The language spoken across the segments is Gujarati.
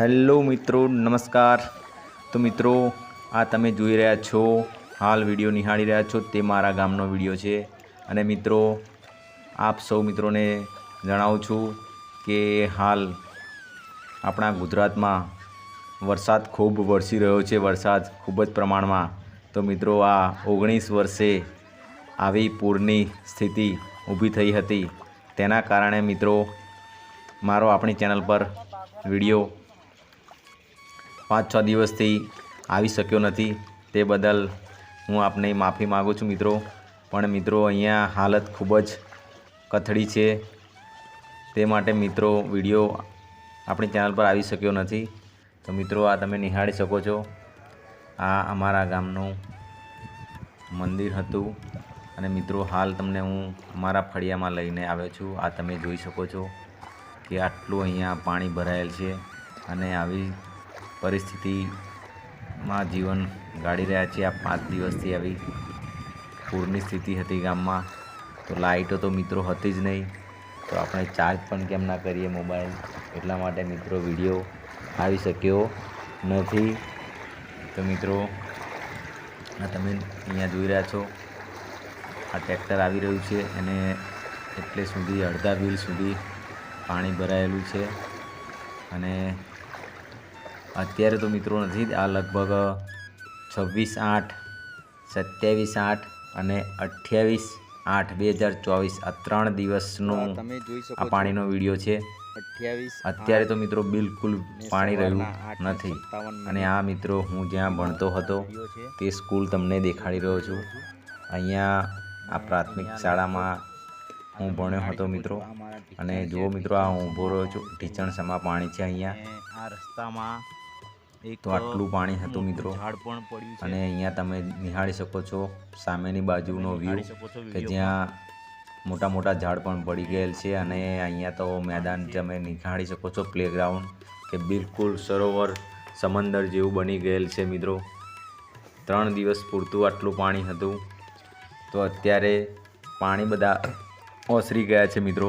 હેલો મિત્રો, નમસ્કાર. તો મિત્રો, આ તમે જોઈ રહ્યા છો, હાલ વીડિયો નિહાળી રહ્યા છો, તે મારા ગામનો વીડિયો છે. અને મિત્રો, આપ સૌ મિત્રોને જણાવું છું કે હાલ આપણા ગુજરાતમાં વરસાદ ખૂબ વરસી રહ્યો છે, વરસાદ ખૂબ જ પ્રમાણમાં. તો મિત્રો, આ ઓગણીસ વર્ષે આવી પૂરની સ્થિતિ ઊભી થઈ હતી. તેના કારણે મિત્રો, મારો આપણી ચેનલ પર વીડિયો પાંચ છ દિવસથી આવી શક્યો નથી. તે બદલ હું આપને માફી માગું છું મિત્રો. પણ મિત્રો, અહીંયા હાલત ખૂબ જ કથળી છે. તે માટે મિત્રો, વીડિયો આપણી ચેનલ પર આવી શક્યો નથી. તો મિત્રો, આ તમે નિહાળી શકો છો. આ અમારા ગામનું મંદિર હતું અને મિત્રો, હાલ તમને હું અમારા ફળિયામાં લઈને આવ્યો છું. આ તમે જોઈ શકો છો કે આટલું અહીંયા પાણી ભરાયેલ છે અને આવી પરિસ્થિતિમાં જીવન ગાળી રહ્યા છીએ. આ પાંચ દિવસથી આવી પૂરની સ્થિતિ હતી ગામમાં. તો લાઇટો તો મિત્રો હતી જ નહીં. તો આપણે ચાર્જ પણ કેમ ના કરીએ મોબાઈલ એટલા માટે મિત્રો વીડિયો આવી શક્યો નથી. તો મિત્રો, આ તમે અહીંયા જોઈ રહ્યા છો. આ ટ્રેક્ટર આવી રહ્યું છે અને એટલે સુધી અડધા બિલ સુધી પાણી ભરાયેલું છે. અને અત્યારે તો મિત્રો નથી આ લગભગ છવ્વીસ આઠ સત્યાવીસ આઠ અને અઠ્યાવીસ આઠ બે હજાર ચોવીસ આ ત્રણ દિવસનો આ પાણીનો વીડિયો છે. અત્યારે તો મિત્રો બિલકુલ પાણી રહ્યું નથી. અને આ મિત્રો હું જ્યાં ભણતો હતો તે સ્કૂલ તમને દેખાડી રહ્યો છું. અહીંયા આ પ્રાથમિક શાળામાં હું ભણ્યો હતો મિત્રો. અને જુઓ મિત્રો આ હું ઊભો રહ્યો છું. ઢીચણસમાં પાણી છે અહીંયા. આ રસ્તામાં તો આટલું પાણી હતું મિત્રો. અને અહીંયા તમે નિહાળી શકો છો સામેની બાજુનો વ્યૂ કે જ્યાં મોટા મોટા ઝાડ પણ પડી ગયેલ છે અને અહીંયા તો મેદાન તમે નિહાળી શકો છો પ્લેગ્રાઉન્ડ કે બિલકુલ સરોવર સમંદર જેવું બની ગયેલ છે મિત્રો. ત્રણ દિવસ પૂરતું આટલું પાણી હતું. તો અત્યારે પાણી બધા ઓસરી ગયા છે મિત્રો.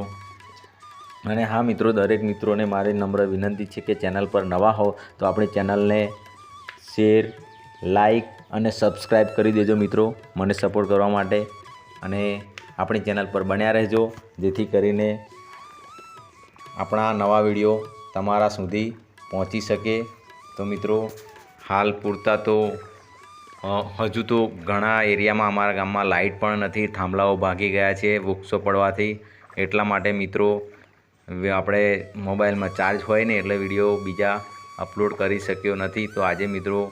અને હા મિત્રો, દરેક મિત્રોને મારી નમ્ર વિનંતી છે કે ચેનલ પર નવા હો તો આપણી ચેનલને શેર, લાઈક અને સબસ્ક્રાઈબ કરી દેજો મિત્રો, મને સપોર્ટ કરવા માટે. અને આપણી ચેનલ પર બન્યા રહેજો, જેથી કરીને આપણા નવા વીડિયો તમારા સુધી પહોંચી શકે. તો મિત્રો, હાલ પૂરતા તો હજુ તો ઘણા એરિયામાં અમારા ગામમાં લાઇટ પણ નથી, થાંભલાઓ ભાગી ગયા છે, વૃક્ષો પડવાથી. એટલા માટે મિત્રો આપણે મોબાઈલમાં ચાર્જ હોય ને એટલે વીડિયો બીજા અપલોડ કરી શક્યો નથી. તો આજે મિત્રો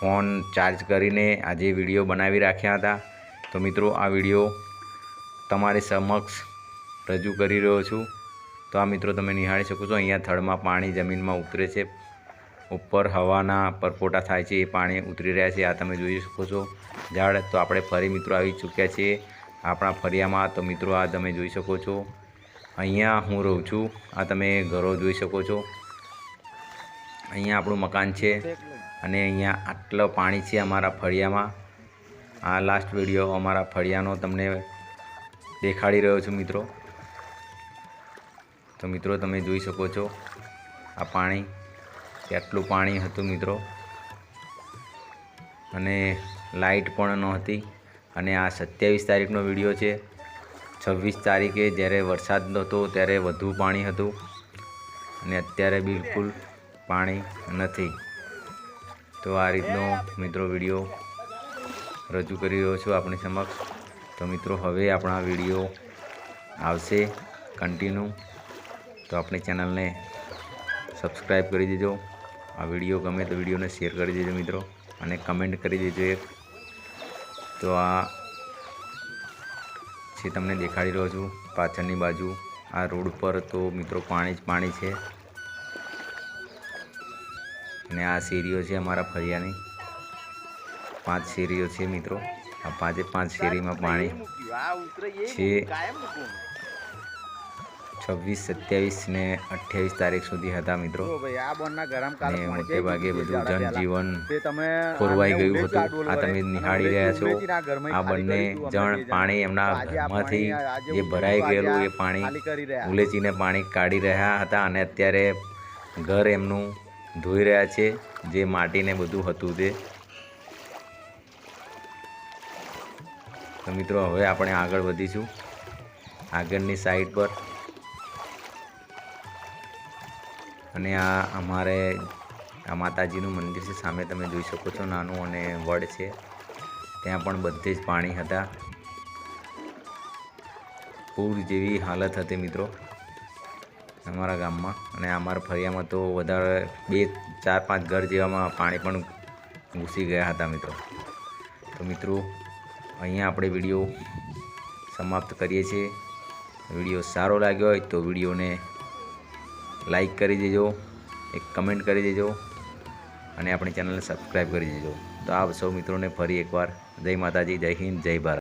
ફોન ચાર્જ કરીને આજે વીડિયો બનાવી રાખ્યા હતા. તો મિત્રો આ વીડિયો તમારી સમક્ષ રજૂ કરી રહ્યો છું. તો આ મિત્રો તમે નિહાળી શકો છો. અહીંયા થડમાં પાણી જમીનમાં ઉતરે છે. ઉપર હવાના પરપોટા થાય છે. એ પાણી ઉતરી રહ્યા છે. આ તમે જોઈ શકો છો ઝાડ. તો આપણે ફરી મિત્રો આવી ચૂક્યા છીએ. આપણા ફરિયામાં તો મિત્રો આ તમે જોઈ શકો છો. અહીંયા હું રહું છું. આ તમે ઘરો જોઈ શકો છો. અહીંયા આપણું મકાન છે અને અહીંયા આટલો પાણી છે અમારા ફળિયામાં. આ લાસ્ટ વીડિયો અમારા ફળિયાનો તમને દેખાડી રહ્યો છું મિત્રો. તો મિત્રો તમે જોઈ શકો છો આ પાણી, કેટલું પાણી હતું મિત્રો. અને લાઇટ પણ નહોતી. અને આ સત્યાવીસ તારીખનો વીડિયો છે. છવ્વીસ તારીખે જ્યારે વરસાદ નહોતો, ત્યારે વધુ પાણી હતું અને અત્યારે બિલકુલ પાણી નથી. તો આ રીતનો મિત્રો વીડિયો રજૂ કરી રહ્યો છું આપણી સમક્ષ. તો મિત્રો, હવે આપણા વીડિયો આવશે કન્ટિન્યુ તો આપણી ચેનલને સબસ્ક્રાઈબ કરી દેજો. આ વીડિયો ગમે તો વિડીયોને શેર કરી દેજો મિત્રો અને કમેન્ટ કરી દેજો એક. તો આ છે તમને દેખાડી રહ્યો છું પાછળની બાજુ આ રોડ પર તો મિત્રો પાણી જ પાણી છે. અને આ શેરીઓ છે અમારા ફરિયાની. પાંચ શેરીઓ છે મિત્રો. આ પાંચે પાંચ શેરીમાં પાણી છે. છવ્વીસ સત્યાવીસ ને અઠ્યાવીસ તારીખ સુધી હતા મિત્રો. અને મોટે ભાગે બધું જનજીવન ખોરવાઈ ગયું હતું. આ તમે નિહાળી રહ્યા છો. આ બંને જણ પાણી એમના ઘરમાંથી જે ભરાઈ ગયેલું એ પાણી ઉલેચીને પાણી કાઢી રહ્યા હતા અને અત્યારે ઘર એમનું ધોઈ રહ્યા છે જે માટીને બધું હતું તે. તો મિત્રો હવે આપણે આગળ વધીશું. આગળની સાઈડ પર અને આ અમારે આ માતાજીનું મંદિર છે. સામે તમે જોઈ શકો છો નાનું અને વડ છે. ત્યાં પણ બધે જ પાણી હતા. પૂર જેવી હાલત હતી મિત્રો અમારા ગામમાં. અને અમારા ફરિયામાં તો વધારે બે, ચાર, પાંચ ઘર જેવામાં પાણી પણ ઘૂસી ગયા હતા મિત્રો. તો મિત્રો, અહીંયા આપણે વીડિયો સમાપ્ત કરીએ છીએ. વીડિયો સારો લાગ્યો હોય તો વિડીયોને લાઈક કરી દેજો, એક કમેન્ટ કરી દેજો અને આપણી ચેનલને સબસ્ક્રાઈબ કરી દેજો. તો આપ સૌ મિત્રોને ફરી એકવાર. જય માતાજી, જય હિન્દ, જય ભારત.